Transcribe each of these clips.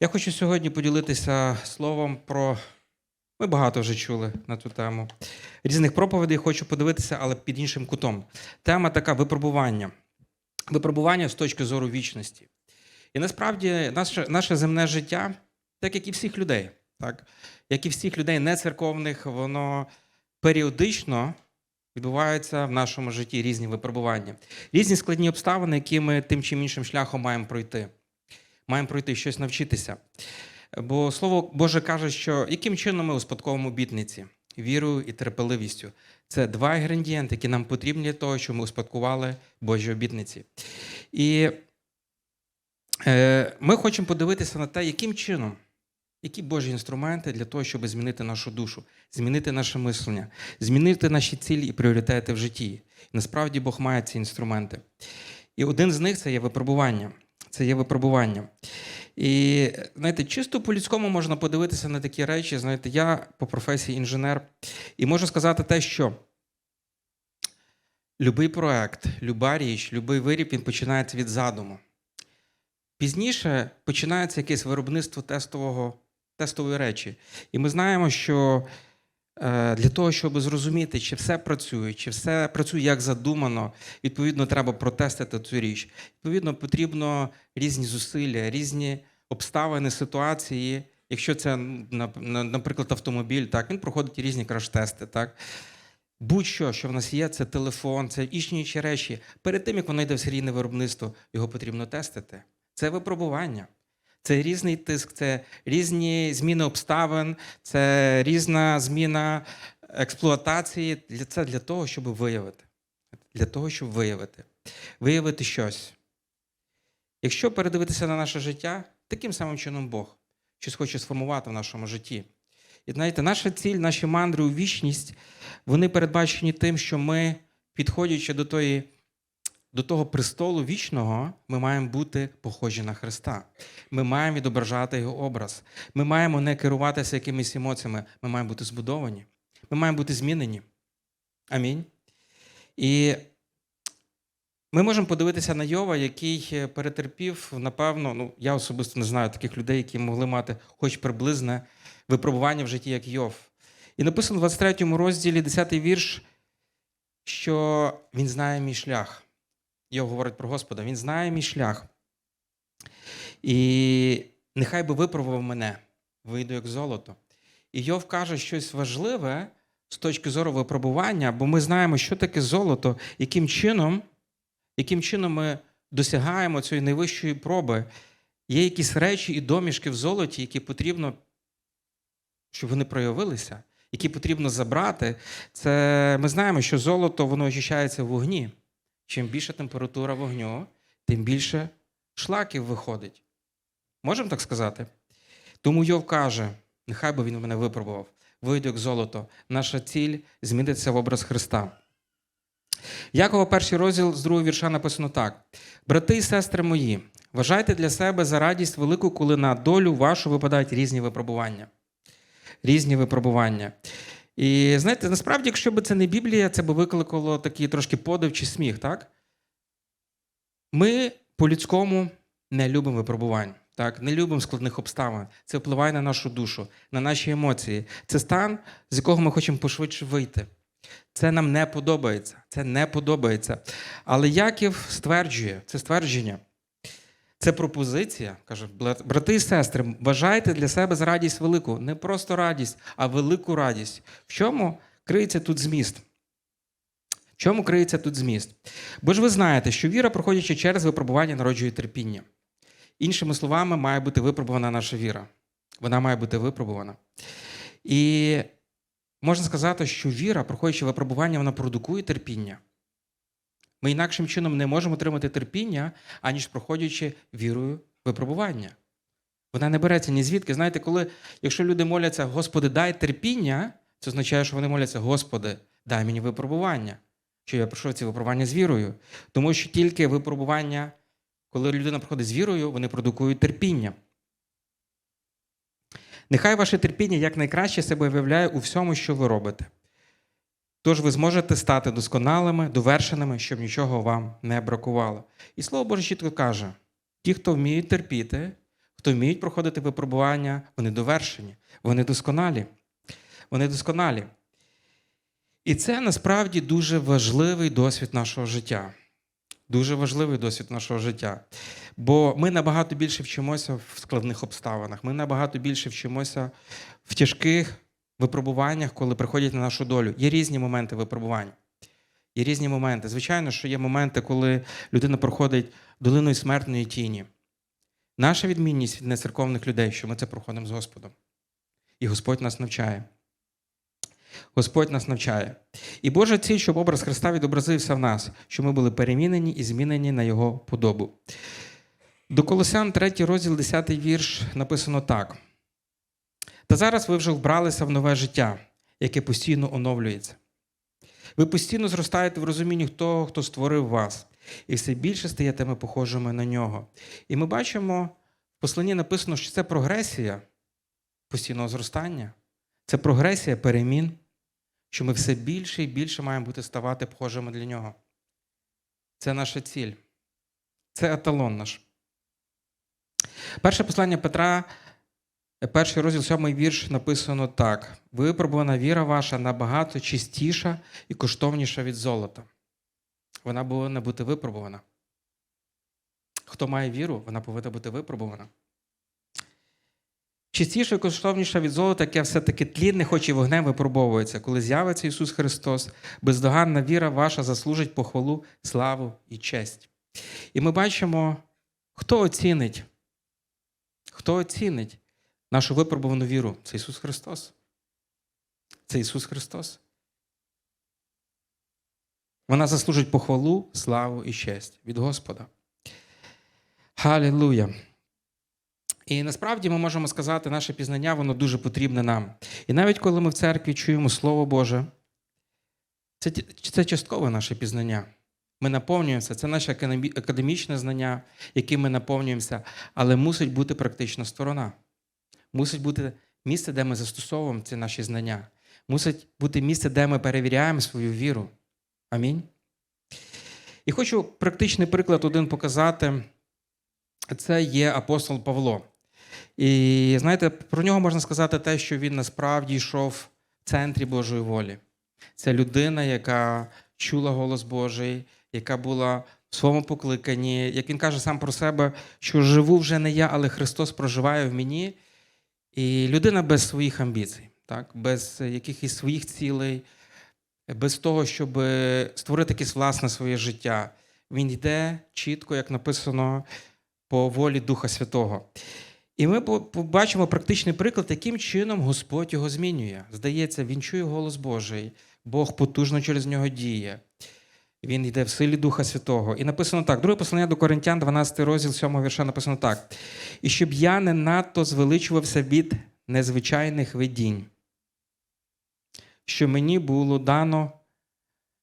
Я хочу сьогодні поділитися словом про. Ми багато вже чули на цю тему. Різних проповідей хочу подивитися, але під іншим кутом. Тема така випробування. Випробування з точки зору вічності. І насправді наше, наше земне життя, так як і всіх людей, так? як і всіх людей нецерковних, воно періодично відбуваються в нашому житті різні випробування, різні складні обставини, які ми тим чи іншим шляхом маємо пройти. Маємо пройти щось навчитися. Бо Слово Боже каже, що яким чином ми успадковуємо обітниці? Вірою і терпеливістю. Це два інгредієнти, які нам потрібні для того, щоб ми успадкували Божі обітниці. І е, ми хочемо подивитися на те, яким чином, які Божі інструменти для того, щоб змінити нашу душу, змінити наше мислення, змінити наші цілі і пріоритети в житті. Насправді Бог має ці інструменти. І один з них це є випробування. Це є випробування. І знаєте, чисто по-людському можна подивитися на такі речі. Знаєте, я по професії інженер, і можу сказати те, що будь-який проект, люба річ, будь-який виріб він починається від задуму. Пізніше починається якесь виробництво тестового, тестової речі. І ми знаємо, що для того, щоб зрозуміти, чи все працює, чи все працює як задумано, відповідно, треба протестити цю річ. Відповідно, потрібно різні зусилля, різні обставини, ситуації. Якщо це, на- на- наприклад, автомобіль, так, він проходить різні краш-тести. Так. Будь-що, що в нас є, це телефон, це інші речі. Перед тим, як воно йде в серійне виробництво, його потрібно тестити. Це випробування. Це різний тиск, це різні зміни обставин, це різна зміна експлуатації. Це для того, щоб виявити. Для того, щоб виявити. Виявити щось. Якщо передивитися на наше життя, таким самим чином Бог щось хоче сформувати в нашому житті. І знаєте, наша ціль, наші мандри у вічність, вони передбачені тим, що ми, підходячи до, тої, до того престолу вічного, ми маємо бути похожі на Христа. Ми маємо відображати Його образ. Ми маємо не керуватися якимись емоціями, ми маємо бути збудовані. Ми маємо бути змінені. Амінь. І ми можемо подивитися на Йова, який е, перетерпів, напевно, ну я особисто не знаю таких людей, які могли мати хоч приблизне випробування в житті, як Йов. І написано в 23 розділі, 10 вірш, що він знає мій шлях. Йов говорить про Господа, він знає мій шлях. І нехай би випробував мене, вийду як золото. І Йов каже щось важливе з точки зору випробування, бо ми знаємо, що таке золото, яким чином яким чином ми досягаємо цієї найвищої проби. Є якісь речі і домішки в золоті, які потрібно, щоб вони проявилися, які потрібно забрати. Це ми знаємо, що золото воно очищається в вогні. Чим більша температура вогню, тим більше шлаків виходить. Можемо так сказати? Тому Йов каже: нехай би він мене випробував, вийду як золото. Наша ціль змінитися в образ Христа. Якова, перший розділ з другого вірша написано так: Брати і сестри мої, вважайте для себе за радість велику, коли на долю вашу випадають різні випробування. Різні випробування. І знаєте, насправді, якщо б це не Біблія, це б викликало такий трошки подив чи сміх, так? Ми по-людському не любимо випробувань, так? не любимо складних обставин. Це впливає на нашу душу, на наші емоції. Це стан, з якого ми хочемо пошвидше вийти. Це нам не подобається. Це не подобається. Але Яків стверджує, це ствердження, це пропозиція. Каже, брати і сестри, бажайте для себе за радість велику. Не просто радість, а велику радість. В чому криється тут зміст? В чому криється тут зміст? Бо ж ви знаєте, що віра, проходячи через випробування, народжує терпіння. Іншими словами, має бути випробувана наша віра. Вона має бути випробувана. І можна сказати, що віра, проходячи випробування, вона продукує терпіння. Ми інакшим чином не можемо отримати терпіння, аніж проходячи вірою випробування. Вона не береться ні звідки. Знаєте, коли, якщо люди моляться, Господи, дай терпіння, це означає, що вони моляться, Господи, дай мені випробування. Що я пройшов ці випробування з вірою. Тому що тільки випробування, коли людина проходить з вірою, вони продукують терпіння. Нехай ваше терпіння якнайкраще себе виявляє у всьому, що ви робите. Тож ви зможете стати досконалими, довершеними, щоб нічого вам не бракувало. І слово Боже чітко каже: ті, хто вміють терпіти, хто вміють проходити випробування, вони довершені, вони досконалі. Вони досконалі. І це насправді дуже важливий досвід нашого життя. Дуже важливий досвід нашого життя. Бо ми набагато більше вчимося в складних обставинах. Ми набагато більше вчимося в тяжких випробуваннях, коли приходять на нашу долю. Є різні моменти випробувань. Є різні моменти. Звичайно, що є моменти, коли людина проходить долиною смертної тіні. Наша відмінність від нецерковних людей, що ми це проходимо з Господом. І Господь нас навчає. Господь нас навчає. І Божа ціль, щоб образ Христа відобразився в нас, щоб ми були перемінені і змінені на Його подобу. До Колосян, 3 розділ, 10 вірш, написано так. Та зараз ви вже вбралися в нове життя, яке постійно оновлюється. Ви постійно зростаєте в розумінні того, хто створив вас, і все більше стаєте ми похожими на нього. І ми бачимо, в посланні написано, що це прогресія постійного зростання, це прогресія перемін, що ми все більше і більше маємо бути ставати похожими для нього. Це наша ціль. Це еталон наш. Перше послання Петра, перший розділ, сьомий вірш, написано так: випробувана віра ваша набагато чистіша і коштовніша від золота. Вона повинна бути випробувана. Хто має віру, вона повинна бути випробувана. Чистіше і коштовніша від золота, яке все-таки тлінне, хоч і вогнем випробовується. Коли з'явиться Ісус Христос, бездоганна віра ваша заслужить похвалу, славу і честь. І ми бачимо, хто оцінить, хто оцінить нашу випробувану віру? Це Ісус Христос. Це Ісус Христос. Вона заслужить похвалу, славу і честь від Господа. Халілуя! І насправді ми можемо сказати, наше пізнання воно дуже потрібне нам. І навіть коли ми в церкві чуємо Слово Боже, це, це часткове наше пізнання. Ми наповнюємося, це наше академічне знання, яким ми наповнюємося, але мусить бути практична сторона. Мусить бути місце, де ми застосовуємо ці наші знання. Мусить бути місце, де ми перевіряємо свою віру. Амінь. І хочу практичний приклад один показати. Це є апостол Павло. І знаєте, про нього можна сказати те, що він насправді йшов в центрі Божої волі. Це людина, яка чула голос Божий, яка була в своєму покликанні. Як він каже сам про себе, що живу вже не я, але Христос проживає в мені. І людина без своїх амбіцій, так? без якихось своїх цілей, без того, щоб створити якесь власне своє життя. Він йде чітко, як написано, по волі Духа Святого. І ми побачимо практичний приклад, яким чином Господь його змінює. Здається, він чує голос Божий, Бог потужно через нього діє. Він йде в силі Духа Святого. І написано так: друге послання до Коринтян, 12 розділ 7 вірша, написано так: і щоб я не надто звеличувався від незвичайних видінь, що мені було дано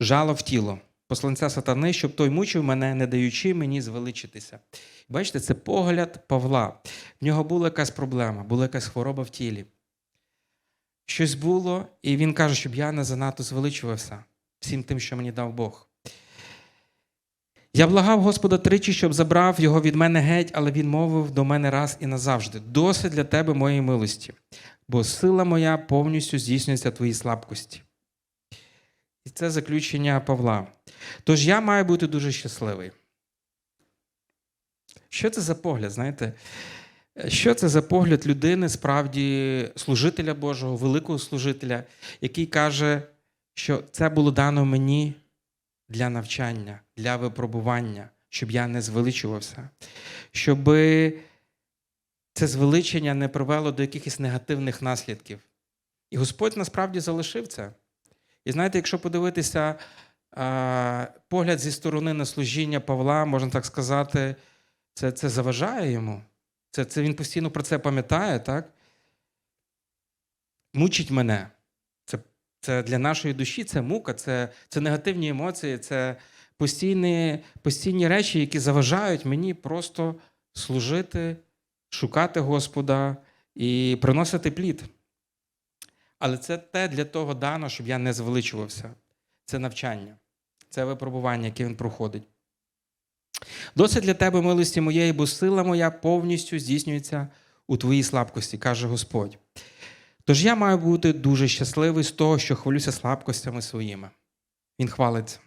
жало в тіло, посланця сатани, щоб той мучив мене, не даючи мені звеличитися. Бачите, це погляд Павла. В нього була якась проблема, була якась хвороба в тілі. Щось було, і він каже, щоб я не занадто звеличувався всім тим, що мені дав Бог. Я благав Господа тричі, щоб забрав його від мене геть, але він мовив до мене раз і назавжди: досить для тебе моєї милості, бо сила моя повністю здійснюється твоїй слабкості. І це заключення Павла. Тож я маю бути дуже щасливий. Що це за погляд, знаєте? Що це за погляд людини, справді, служителя Божого, великого служителя, який каже, що це було дано мені для навчання, для випробування, щоб я не звеличувався, щоб це звеличення не привело до якихось негативних наслідків. І Господь насправді залишив це. І знаєте, якщо подивитися погляд зі сторони на служіння Павла, можна так сказати, це це заважає йому. Це, це Він постійно про це пам'ятає, так? Мучить мене. Це для нашої душі це мука, це це негативні емоції, це постійні, постійні речі, які заважають мені просто служити, шукати Господа і приносити плід. Але це те для того дано, щоб я не звеличувався. Це навчання, це випробування, яке він проходить. Досить для тебе милості моєї, бо сила моя повністю здійснюється у твоїй слабкості, каже Господь. Тож я маю бути дуже щасливий з того, що хвалюся слабкостями своїми. Він хвалиться.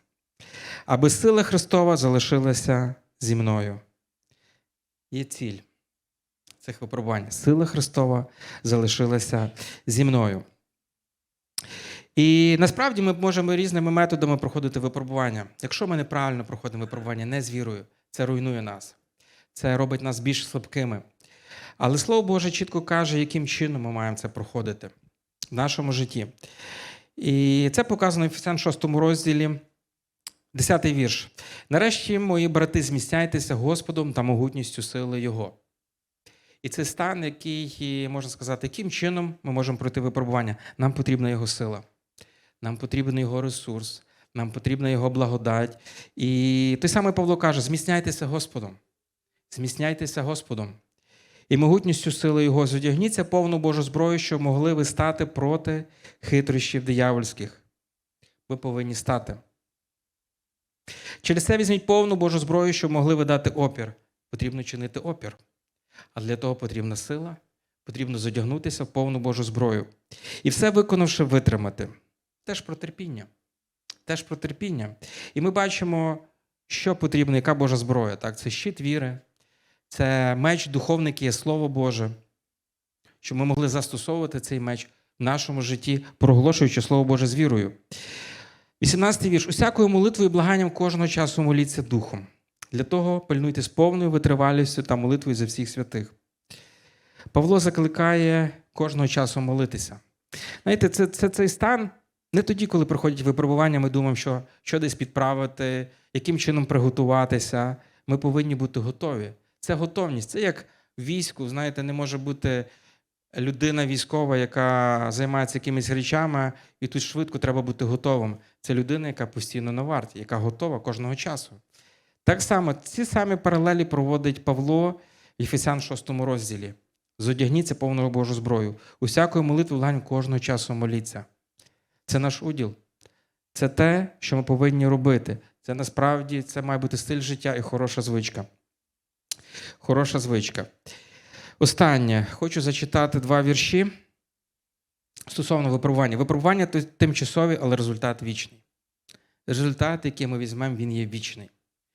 Аби сила Христова залишилася зі мною. Є ціль цих випробувань. Сила Христова залишилася зі мною. І насправді ми можемо різними методами проходити випробування. Якщо ми неправильно проходимо випробування, не з вірою, це руйнує нас. Це робить нас більш слабкими. Але Слово Боже чітко каже, яким чином ми маємо це проходити в нашому житті. І це показано в Ефесян 6 розділі, 10 вірш. Нарешті, мої брати, зміцняйтеся Господом та могутністю сили Його. І це стан, який, можна сказати, яким чином ми можемо пройти випробування. Нам потрібна Його сила, нам потрібен Його ресурс, нам потрібна Його благодать. І той самий Павло каже: зміцняйтеся Господом. Зміцняйтеся Господом. І могутністю сили Його зодягніться повну Божу зброю, щоб могли ви стати проти хитрощів диявольських. Ви повинні стати. Через це візьміть повну Божу зброю, щоб могли ви дати опір. Потрібно чинити опір. А для того потрібна сила, потрібно зодягнутися в повну Божу зброю. І все виконавши, витримати. Теж про терпіння. Теж про терпіння. І ми бачимо, що потрібно, яка Божа зброя. Так? Це щит віри, це меч духовний, який є Слово Боже, щоб ми могли застосовувати цей меч в нашому житті, проголошуючи Слово Боже з вірою. 18 вірш. Усякою молитвою і благанням кожного часу моліться духом. Для того пильнуйте з повною витривалістю та молитвою за всіх святих. Павло закликає кожного часу молитися. Знаєте, це, це цей стан не тоді, коли приходять випробування, ми думаємо, що, що десь підправити, яким чином приготуватися. Ми повинні бути готові. Це готовність. Це як війську, знаєте, не може бути людина військова, яка займається якимись речами, і тут швидко треба бути готовим. Це людина, яка постійно на варті, яка готова кожного часу. Так само ці самі паралелі проводить Павло в Єфесян 6 розділі. Зодягніться повною Божу зброю. Усякою молитвою лань кожного часу моліться. Це наш уділ. Це те, що ми повинні робити. Це насправді це має бути стиль життя і хороша звичка. Хороша звичка. Останнє. Хочу зачитати два вірші стосовно випробування. Випробування тимчасові, але результат вічний. Результат, який ми візьмемо, він є вічний.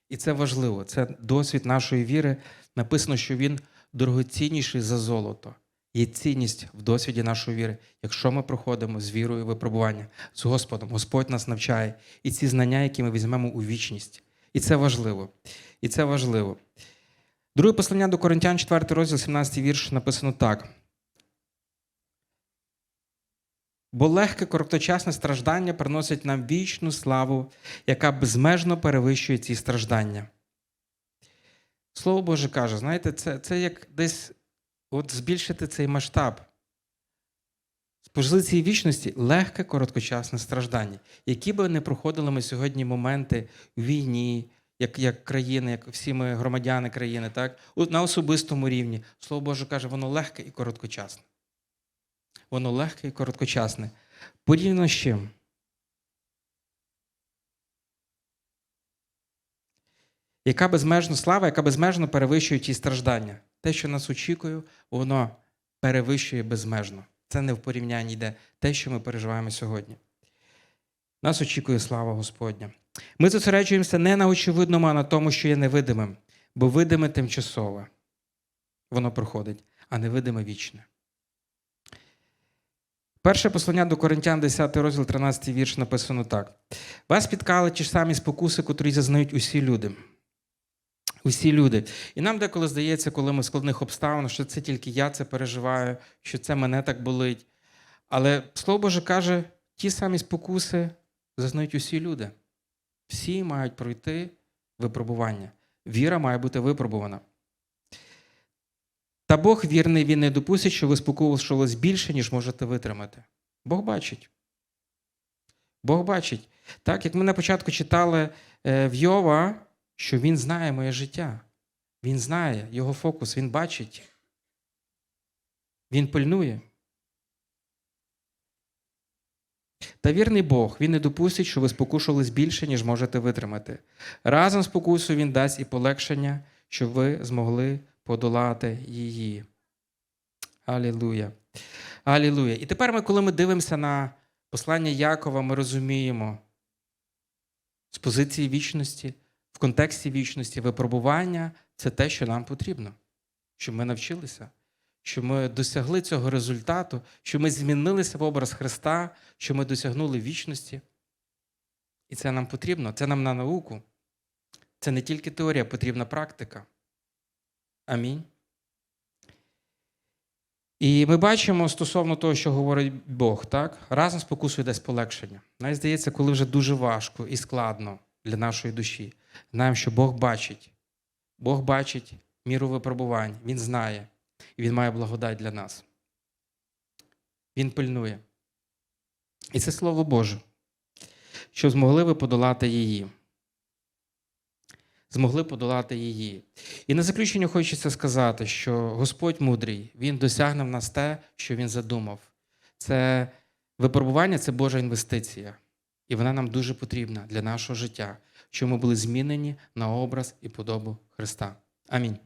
І це важливо. Це досвід нашої віри. Написано, що він дорогоцінніший за золото. Є цінність в досвіді нашої віри, якщо ми проходимо з вірою випробування з Господом. Господь нас навчає. І ці знання, які ми візьмемо у вічність. І це важливо. І це важливо. Друге послання до Коринтян, 4 розділ, 17 вірш, написано так. Бо легке короткочасне страждання приносить нам вічну славу, яка безмежно перевищує ці страждання. Слово Боже каже, знаєте, це, це як десь от збільшити цей масштаб. З позиції вічності легке короткочасне страждання. Які би не проходили ми сьогодні моменти в війні, як як країни, як всі ми громадяни країни, так? на особистому рівні. Слово Боже каже, воно легке і короткочасне. Воно легке і короткочасне. Порівняно з чим? Яка безмежна слава, яка безмежно перевищує ті страждання. Те, що нас очікує, воно перевищує безмежно. Це не в порівнянні йде те, що ми переживаємо сьогодні. Нас очікує слава Господня. Ми зосереджуємося не на очевидному, а на тому, що є невидимим, бо видиме тимчасове. Воно проходить, а невидиме вічне. Перше послання до Коринтян, 10 розділ, 13 вірш написано так: Вас спіткали ті ж самі спокуси, котрі зазнають усі люди. Усі люди. І нам деколи здається, коли ми в складних обставинах, що це тільки я це переживаю, що це мене так болить. Але Слово Боже каже, ті самі спокуси зазнають усі люди. Всі мають пройти випробування. Віра має бути випробувана. Та Бог вірний, Він не допустить, що ви спокушувались більше, ніж можете витримати. Бог бачить. Бог бачить. Так, як ми на початку читали в Йова, що Він знає моє життя. Він знає його фокус, він бачить. Він пильнує. Та вірний Бог, Він не допустить, що ви спокушувались більше, ніж можете витримати. Разом з спокусою Він дасть і полегшення, щоб ви змогли подолати її. Алілуя. Алілуя. І тепер ми, коли ми дивимося на послання Якова, ми розуміємо з позиції вічності, в контексті вічності, випробування це те, що нам потрібно, щоб ми навчилися, щоб ми досягли цього результату, щоб ми змінилися в образ Христа, щоб ми досягнули вічності. І це нам потрібно, це нам на науку. Це не тільки теорія, потрібна практика. Амінь. І ми бачимо стосовно того, що говорить Бог, так? разом спокусує десь полегшення. Навіть здається, коли вже дуже важко і складно для нашої душі. Знаємо, що Бог бачить. Бог бачить міру випробувань, Він знає, і Він має благодать для нас. Він пильнує. І це Слово Боже, що змогли ви подолати її. Змогли подолати її. І на заключення хочеться сказати, що Господь мудрий, Він досягне в нас те, що Він задумав. Це випробування це Божа інвестиція. І вона нам дуже потрібна для нашого життя, щоб ми були змінені на образ і подобу Христа. Амінь.